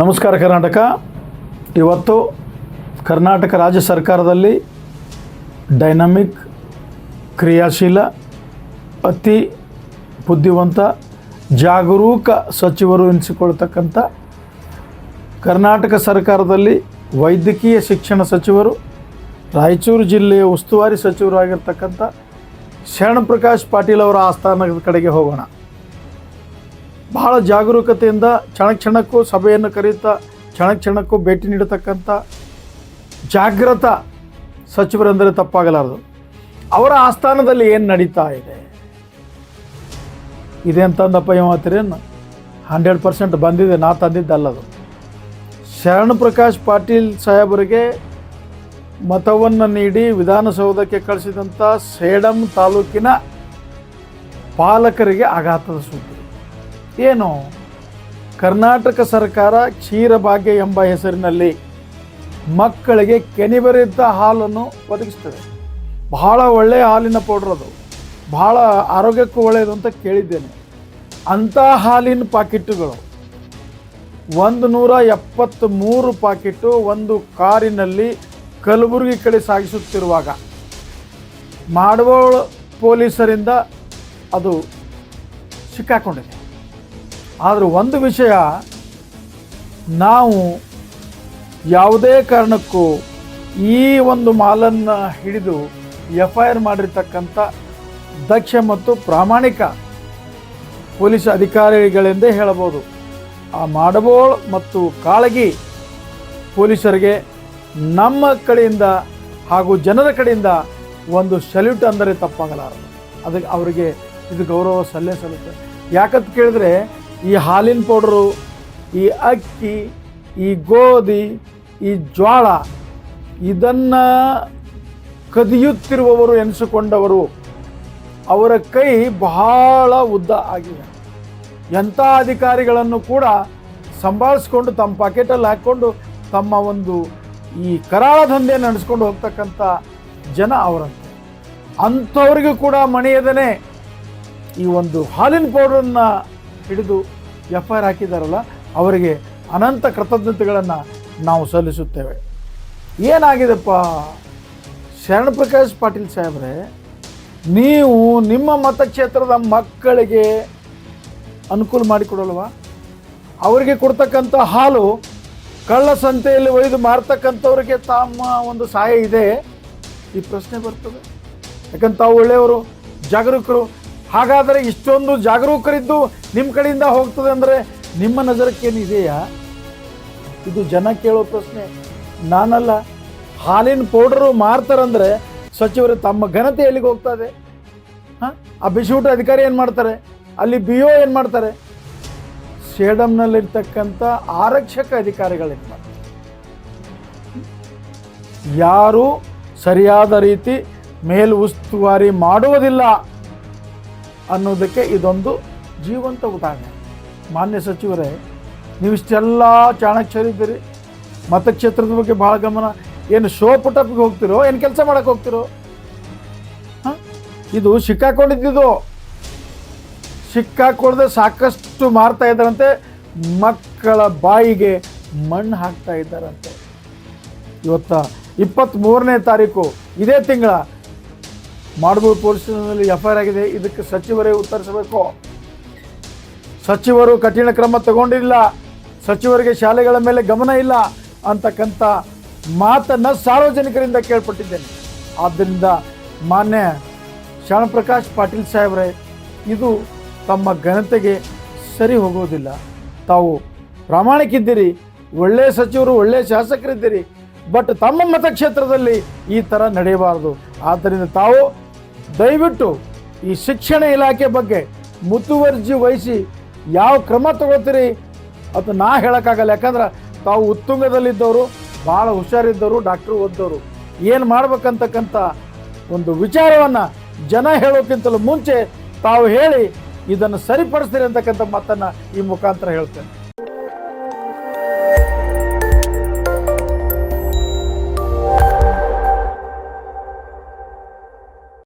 ನಮಸ್ಕಾರ ಕರ್ನಾಟಕ. ಇವತ್ತು ಕರ್ನಾಟಕ ರಾಜ್ಯ ಸರ್ಕಾರದಲ್ಲಿ ಡೈನಮಿಕ್, ಕ್ರಿಯಾಶೀಲ, ಅತಿ ಬುದ್ಧಿವಂತ, ಜಾಗರೂಕ ಸಚಿವರು ಎನಿಸಿಕೊಳ್ತಕ್ಕಂಥ ಕರ್ನಾಟಕ ಸರ್ಕಾರದಲ್ಲಿ ವೈದ್ಯಕೀಯ ಶಿಕ್ಷಣ ಸಚಿವರು, ರಾಯಚೂರು ಜಿಲ್ಲೆಯ ಉಸ್ತುವಾರಿ ಸಚಿವರು ಆಗಿರ್ತಕ್ಕಂಥ ಶರಣಪ್ರಕಾಶ್ ಪಾಟೀಲ್ ಅವರ ಆಸ್ಥಾನದ ಕಡೆಗೆ ಹೋಗೋಣ. ಬಹಳ ಜಾಗರೂಕತೆಯಿಂದ ಕ್ಷಣ ಕ್ಷಣಕ್ಕೂ ಸಭೆಯನ್ನು ಕರೆಯುತ್ತಾ ಕ್ಷಣ ಕ್ಷಣಕ್ಕೂ ಭೇಟಿ ನೀಡತಕ್ಕಂಥ ಜಾಗೃತ ಸಚಿವರೆಂದರೆ ತಪ್ಪಾಗಲಾರದು. ಅವರ ಆಸ್ಥಾನದಲ್ಲಿ ಏನು ನಡೀತಾ ಇದೆ? ಇದೆ ಅಂತಂದಪ್ಪ ಮಾತಿರೇನು ಹಂಡ್ರೆಡ್ ಪರ್ಸೆಂಟ್ ಬಂದಿದೆ, ನಾ ತಂದಿದ್ದಲ್ಲದು ಶರಣ ಪ್ರಕಾಶ್ ಪಾಟೀಲ್ ಸಾಹೇಬರಿಗೆ ಮತವನ್ನು ನೀಡಿ ವಿಧಾನಸೌಧಕ್ಕೆ ಕಳಿಸಿದಂಥ ಸೇಡಂ ತಾಲೂಕಿನ ಪಾಲಕರಿಗೆ ಆಘಾತದ ಸುದ್ದಿ. ಏನು? ಕರ್ನಾಟಕ ಸರ್ಕಾರ ಕ್ಷೀರಭಾಗ್ಯ ಎಂಬ ಹೆಸರಿನಲ್ಲಿ ಮಕ್ಕಳಿಗೆ ಕೆನಿಬರಿದ್ದ ಹಾಲನ್ನು ಒದಗಿಸ್ತದೆ. ಬಹಳ ಒಳ್ಳೆಯ ಹಾಲಿನ ಪೌಡ್ರ್ ಅದು. ಬಹಳ ಆರೋಗ್ಯಕ್ಕೂ ಒಳ್ಳೆಯದು ಅಂತ ಕೇಳಿದ್ದೇನೆ. ಅಂಥ ಹಾಲಿನ ಪಾಕಿಟ್ಟುಗಳು ಒಂದು ನೂರ ಎಪ್ಪತ್ತ್ಮೂರು ಪಾಕಿಟ್ಟು ಒಂದು ಕಾರಿನಲ್ಲಿ ಕಲಬುರಗಿ ಕಡೆ ಸಾಗಿಸುತ್ತಿರುವಾಗ ಮಾಡುವ ಪೊಲೀಸರಿಂದ ಅದು ಸಿಕ್ಕಾಕೊಂಡಿದೆ. ಆದರೆ ಒಂದು ವಿಷಯ, ನಾವು ಯಾವುದೇ ಕಾರಣಕ್ಕೂ ಈ ಒಂದು ಮಾಲನ್ನು ಹಿಡಿದು ಎಫ್ ಐ ಆರ್ ಮಾಡಿರ್ತಕ್ಕಂಥ ದಕ್ಷ ಮತ್ತು ಪ್ರಾಮಾಣಿಕ ಪೊಲೀಸ್ ಅಧಿಕಾರಿಗಳೆಂದೇ ಹೇಳಬಹುದು. ಆ ಮಾಡಬೋಳ್ ಮತ್ತು ಕಾಳಗಿ ಪೊಲೀಸರಿಗೆ ನಮ್ಮ ಕಡೆಯಿಂದ ಹಾಗೂ ಜನರ ಕಡೆಯಿಂದ ಒಂದು ಸಲ್ಯೂಟ್ ಅಂದರೆ ತಪ್ಪಾಗಲಾರದು. ಅದಕ್ಕೆ ಅವರಿಗೆ ಇದು ಗೌರವ ಸಲ್ಲೇ ಸಲ್ಲುತ್ತೆ. ಯಾಕಂತ ಕೇಳಿದ್ರೆ ಈ ಹಾಲಿನ ಪೌಡ್ರು, ಈ ಅಕ್ಕಿ, ಈ ಗೋಧಿ, ಈ ಜ್ವಾಳ, ಇದನ್ನು ಕದಿಯುತ್ತಿರುವವರು ಎನಿಸಿಕೊಂಡವರು. ಅವರ ಕೈ ಬಹಳ ಉದ್ದ ಆಗಿದೆ. ಎಂಥ ಅಧಿಕಾರಿಗಳನ್ನು ಕೂಡ ಸಂಭಾಳಿಸ್ಕೊಂಡು ತಮ್ಮ ಪಾಕೆಟಲ್ಲಿ ಹಾಕ್ಕೊಂಡು ತಮ್ಮ ಒಂದು ಈ ಕರಾಳ ದಂಧೆ ನಡೆಸ್ಕೊಂಡು ಹೋಗ್ತಕ್ಕಂಥ ಜನ ಅವರಂತೆ. ಅಂಥವ್ರಿಗೂ ಕೂಡ ಮಣಿಯದೇ ಈ ಒಂದು ಹಾಲಿನ ಪೌಡ್ರನ್ನು ಹಿಡಿದು ಎಫ್ ಐ ಆರ್ ಹಾಕಿದಾರಲ್ಲ, ಅವರಿಗೆ ಅನಂತ ಕೃತಜ್ಞತೆಗಳನ್ನು ನಾವು ಸಲ್ಲಿಸುತ್ತೇವೆ. ಏನಾಗಿದೆಪ್ಪ? ಶರಣ ಪ್ರಕಾಶ್ ಪಾಟೀಲ್ ಸಾಹೇಬ್ರೆ, ನೀವು ನಿಮ್ಮ ಮತಕ್ಷೇತ್ರದ ಮಕ್ಕಳಿಗೆ ಅನುಕೂಲ ಮಾಡಿಕೊಡಲ್ವಾ? ಅವರಿಗೆ ಕೊಡ್ತಕ್ಕಂಥ ಹಾಲು ಕಳ್ಳ ಸಂತೆಯಲ್ಲಿ ಒಯ್ದು ಮಾರ್ತಕ್ಕಂಥವ್ರಿಗೆ ತಮ್ಮ ಒಂದು ಸಹಾಯ ಇದೆ. ಈ ಪ್ರಶ್ನೆ ಬರ್ತದೆ. ಯಾಕಂತ ತಾವು ಒಳ್ಳೆಯವರು, ಜಾಗರೂಕರು ಹಾಗಾದರೆ ಇಷ್ಟೊಂದು ಜಾಗರೂಕರಿದ್ದು ನಿಮ್ಮ ಕಡೆಯಿಂದ ಹೋಗ್ತದೆ ಅಂದರೆ ನಿಮ್ಮ ನಜರಕ್ಕೇನಿದೆಯಾ ಇದು ಜನ ಕೇಳೋ ಪ್ರಶ್ನೆ. ನಾನಲ್ಲ, ಹಾಲಿನ ಪೌಡರು ಮಾರ್ತಾರಂದರೆ ಸಚಿವರು ತಮ್ಮ ಘನತೆ ಎಲ್ಲಿಗೆ ಹೋಗ್ತದೆ ಹಾಂ? ಆ ಬಿಸಿಯೂಟ ಅಧಿಕಾರಿ ಏನು ಮಾಡ್ತಾರೆ? ಅಲ್ಲಿ ಬಿ ಒ ಏನು ಮಾಡ್ತಾರೆ? ಸೇಡಮ್ನಲ್ಲಿರ್ತಕ್ಕಂಥ ಆರಕ್ಷಕ ಅಧಿಕಾರಿಗಳೇನು ಮಾಡ್ತಾರೆ? ಯಾರು ಸರಿಯಾದ ರೀತಿ ಮೇಲು ಉಸ್ತುವಾರಿ ಮಾಡುವುದಿಲ್ಲ. ಅನ್ನೋದಕ್ಕೆ ಇದೊಂದು ಜೀವಂತ ಉದಾಹರಣೆ. ಮಾನ್ಯ ಸಚಿವರೇ, ನೀವು ಇಷ್ಟೆಲ್ಲ ಚಾಣಾಕ್ಷರಿದ್ದೀರಿ ಮತಕ್ಷೇತ್ರದ ಬಗ್ಗೆ ಭಾಳ ಗಮನ. ಏನು ಶೋ ಪುಟಪ್ಗೆ ಹೋಗ್ತಿರೋ, ಏನು ಕೆಲಸ ಮಾಡಕ್ಕೆ ಹೋಗ್ತಿರೋ? ಹಾಂ? ಇದು ಸಿಕ್ಕಾಕೊಂಡಿದ್ದು. ಸಿಕ್ಕಾಕೊಳ್ಳದೆ ಸಾಕಷ್ಟು ಮಾರ್ತಾ ಇದ್ದಾರಂತೆ. ಮಕ್ಕಳ ಬಾಯಿಗೆ ಮಣ್ಣು ಹಾಕ್ತಾ ಇದ್ದಾರಂತೆ. ಇವತ್ತ ಇಪ್ಪತ್ತ್ಮೂರನೇ ತಾರೀಕು, ಇದೇ ತಿಂಗಳ ಮಾಡಬಹುದು ಪೊಲೀಸ್ನಲ್ಲಿ ಎಫ್ ಐ ಆರ್ ಆಗಿದೆ. ಇದಕ್ಕೆ ಸಚಿವರೇ ಉತ್ತರಿಸಬೇಕು. ಸಚಿವರು ಕಠಿಣ ಕ್ರಮ ತಗೊಂಡಿಲ್ಲ. ಸಚಿವರಿಗೆ ಶಾಲೆಗಳ ಮೇಲೆ ಗಮನ ಇಲ್ಲ ಅಂತಕ್ಕಂಥ ಮಾತನ್ನು ಸಾರ್ವಜನಿಕರಿಂದ ಕೇಳ್ಪಟ್ಟಿದ್ದೇನೆ. ಆದ್ದರಿಂದ ಮಾನ್ಯ ಶ್ಯಾಮಪ್ರಕಾಶ್ ಪಾಟೀಲ್ ಸಾಹೇಬ್ರೆ, ಇದು ತಮ್ಮ ಘನತೆಗೆ ಸರಿ ಹೋಗೋದಿಲ್ಲ. ತಾವು ಪ್ರಾಮಾಣಿಕಿದ್ದೀರಿ ಒಳ್ಳೆಯ ಸಚಿವರು ಒಳ್ಳೆಯ ಶಾಸಕರಿದ್ದೀರಿ. ಬಟ್ ತಮ್ಮ ಮತಕ್ಷೇತ್ರದಲ್ಲಿ ಈ ಥರ ನಡೆಯಬಾರದು. ಆದ್ದರಿಂದ ತಾವು ದಯವಿಟ್ಟು ಈ ಶಿಕ್ಷಣ ಇಲಾಖೆ ಬಗ್ಗೆ ಮುತುವರ್ಜಿ ವಹಿಸಿ ಯಾವ ಕ್ರಮ ತಗೋತೀರಿ ಅದು ನಾ ಹೇಳೋಕ್ಕಾಗಲ್ಲ. ಯಾಕಂದ್ರೆ ತಾವು ಉತ್ತುಂಗದಲ್ಲಿದ್ದವರು, ಭಾಳ ಹುಷಾರಿದ್ದವರು, ಡಾಕ್ಟ್ರು ಓದ್ದವರು. ಏನು ಮಾಡ್ಬೇಕಂತಕ್ಕಂಥ ಒಂದು ವಿಚಾರವನ್ನು ಜನ ಹೇಳೋಕ್ಕಿಂತಲೂ ಮುಂಚೆ ತಾವು ಹೇಳಿ ಇದನ್ನು ಸರಿಪಡಿಸ್ತೀರಿ ಅಂತಕ್ಕಂಥ ಮಾತನ್ನು ಈ ಮುಖಾಂತರ ಹೇಳ್ತೇನೆ.